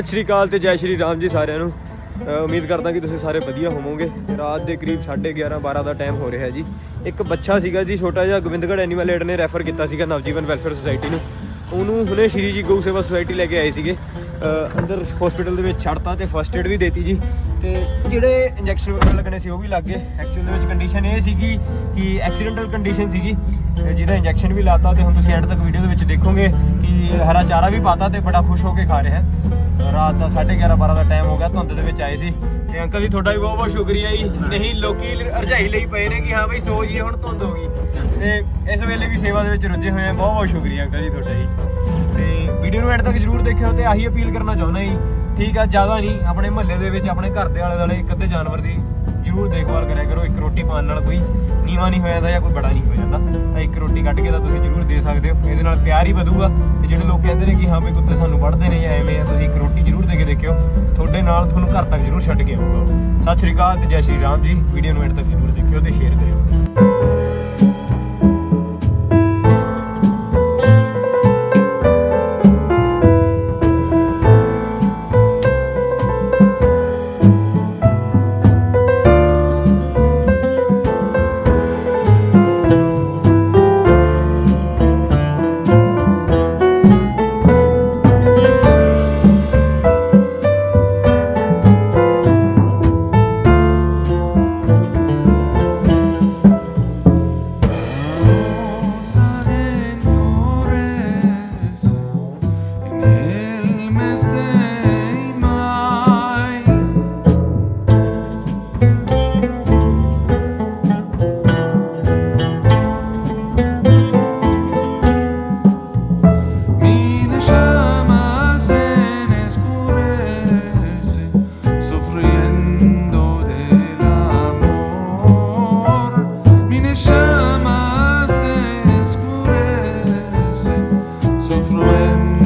ਸਤਿ ਸ਼੍ਰੀ ਅਕਾਲ ਤੇ ਜੈ ਸ਼੍ਰੀ ਰਾਮ ਜੀ ਸਾਰਿਆਂ ਨੂੰ। ਉਮੀਦ ਕਰਦਾ ਕਿ ਤੁਸੀਂ ਸਾਰੇ ਵਧੀਆ ਹੋਵੋਗੇ। ਰਾਤ ਦੇ ਕਰੀਬ 11:30 12 ਦਾ ਟਾਈਮ ਹੋ ਰਿਹਾ ਜੀ। ਇੱਕ ਬੱਚਾ ਸੀਗਾ ਜੀ, ਛੋਟਾ ਜਿਹਾ ਗੋਬਿੰਦਗੜ੍ਹ ਐਨੀਮਲ ਏਡ ਨੇ ਰੈਫਰ ਕੀਤਾ ਸੀਗਾ ਨਵਜੀਵਨ ਵੈਲਫੇਅਰ ਸੁਸਾਇਟੀ ਨੂੰ। ਉਹਨੂੰ ਹੁਣੇ ਸ਼੍ਰੀ ਜੀ ਗਊ ਸੇਵਾ ਸੁਸਾਇਟੀ ਲੈ ਕੇ ਆਏ ਸੀਗੇ। ਅੰਦਰ ਹਸਪੀਟਲ ਦੇ ਵਿੱਚ ਛੱਡਤਾ ਤੇ ਫਸਟ ਏਡ ਵੀ ਦੇਤੀ ਜੀ। ਤੇ ਜਿਹੜੇ ਇੰਜੈਕਸ਼ਨ ਵਗੈਰਾ ਲੱਗਣੇ ਸੀ ਉਹ ਵੀ ਲੱਗ ਗਏ। ਐਕਚੁਅਲ ਦੇ ਵਿੱਚ ਕੰਡੀਸ਼ਨ ਇਹ ਸੀਗੀ ਕਿ ਐਕਸੀਡੈਂਟਲ ਕੰਡੀਸ਼ਨ ਸੀਗੀ। ਜਿਹਦਾ ਇੰਜੈਕਸ਼ਨ ਵੀ ਲਾਤਾ ਤੇ ਹੁਣ ਤੁਸੀਂ ਐਂਡ ਤੱਕ ਵੀਡੀਓ ਦੇ ਵਿੱਚ ਦੇਖੋਗੇ ਕਿ ਹਰਾ ਚਾਰਾ ਵੀ ਪਾਤਾ ਤੇ ਬੜਾ ਖੁਸ਼ ਹੋ ਕੇ ਖਾ ਰਿਹਾ। ਹੈ ਰਾਤ ਦਾ 11:30 12 ਦਾ ਟਾਈਮ ਹੋ ਗਿਆ, ਧੁੰਦ ਦੇ ਵਿੱਚ ਆਏ ਸੀ। ਤੇ ਅੰਕਲ ਜੀ, ਤੁਹਾਡਾ ਵੀ ਬਹੁਤ ਬਹੁਤ ਸ਼ੁਕਰੀਆ ਜੀ। ਨਹੀਂ ਲੋਕੀ ਰਜਾਈ ਲਈ ਪਏ ਨੇ ਕਿ ਹਾਂ ਬਈ ਸੋ ਜੀ ਹੁਣ ਧੁੰਦ ਹੋ ਗਈ। ਤੇ ਇਸ ਵੇਲੇ ਵੀ ਸੇਵਾ ਦੇ ਵਿੱਚ ਰੁੱਝੇ ਹੋਏ ਆ। ਬਹੁਤ ਬਹੁਤ ਸ਼ੁਕਰੀਆ ਅੰਕਲ ਜੀ, ਤੁਹਾਡਾ ਜੀ। ਤੇ ਵੀਡੀਓ ਨੂੰ ਐਂਡ ਤੱਕ ਜਰੂਰ ਦੇਖਿਓ ਤੇ ਆਹੀ ਅਪੀਲ ਕਰਨਾ ਚਾਹੁੰਦਾ ਜੀ। ਠੀਕ ਆ, ਜ਼ਿਆਦਾ ਨਹੀਂ, ਆਪਣੇ ਮਹੱਲੇ ਦੇ ਵਿੱਚ, ਆਪਣੇ ਘਰ ਦੇ ਆਲੇ ਦੁਆਲੇ ਇੱਕ ਅੱਧੇ ਜਾਨਵਰ ਦੀ ਜਰੂਰ ਦੇਖਭਾਲ ਕਰਿਆ ਕਰੋ, ਇੱਕ ਰੋਟੀ ਪਾਣ ਨਾਲ ਕੋਈ ਨੀਵਾ ਨਹੀਂ ਹੋ ਜਾਂਦਾ ਜਾਂ ਕੋਈ ਬੜਾ ਨਹੀਂ ਹੋ ਜਾਂਦਾ। ਤਾਂ ਇੱਕ ਰੋਟੀ ਕੱਢ ਕੇ ਤਾਂ ਤੁਸੀਂ ਜਰੂਰ ਦੇ ਸਕਦੇ ਹੋ, ਇਹਦੇ ਨਾਲ ਪਿਆਰ ਹੀ ਵਧੂਗਾ ਤੇ ਜਿਹੜੇ ਲੋਕ ਕਹਿੰਦੇ ਨੇ ਕਿ ਹਾਂ ਵੀ ਕੁੱਤੇ ਸਾਨੂੰ ਵੱਢਦੇ ਨੇ ਜਾਂ ਐਵੇਂ ਆ, ਤੁਸੀਂ ਇੱਕ ਰੋਟੀ ਜਰੂਰ ਦੇ ਕੇ ਦੇਖਿਓ, ਤੁਹਾਡੇ ਨਾਲ ਤੁਹਾਨੂੰ ਘਰ ਤੱਕ ਜਰੂਰ ਛੱਡ ਕੇ ਆਊਗਾ ਸਤਿ ਸ਼੍ਰੀ ਅਕਾਲ ਤੇ ਜੈ ਸ਼੍ਰੀ ਰਾਮ ਜੀ, ਵੀਡੀਓ ਨੂੰ ਐਂਡ ਤੱਕ ਜਰੂਰ ਦੇਖਿਓ ਤੇ ਸ਼ੇਅਰ time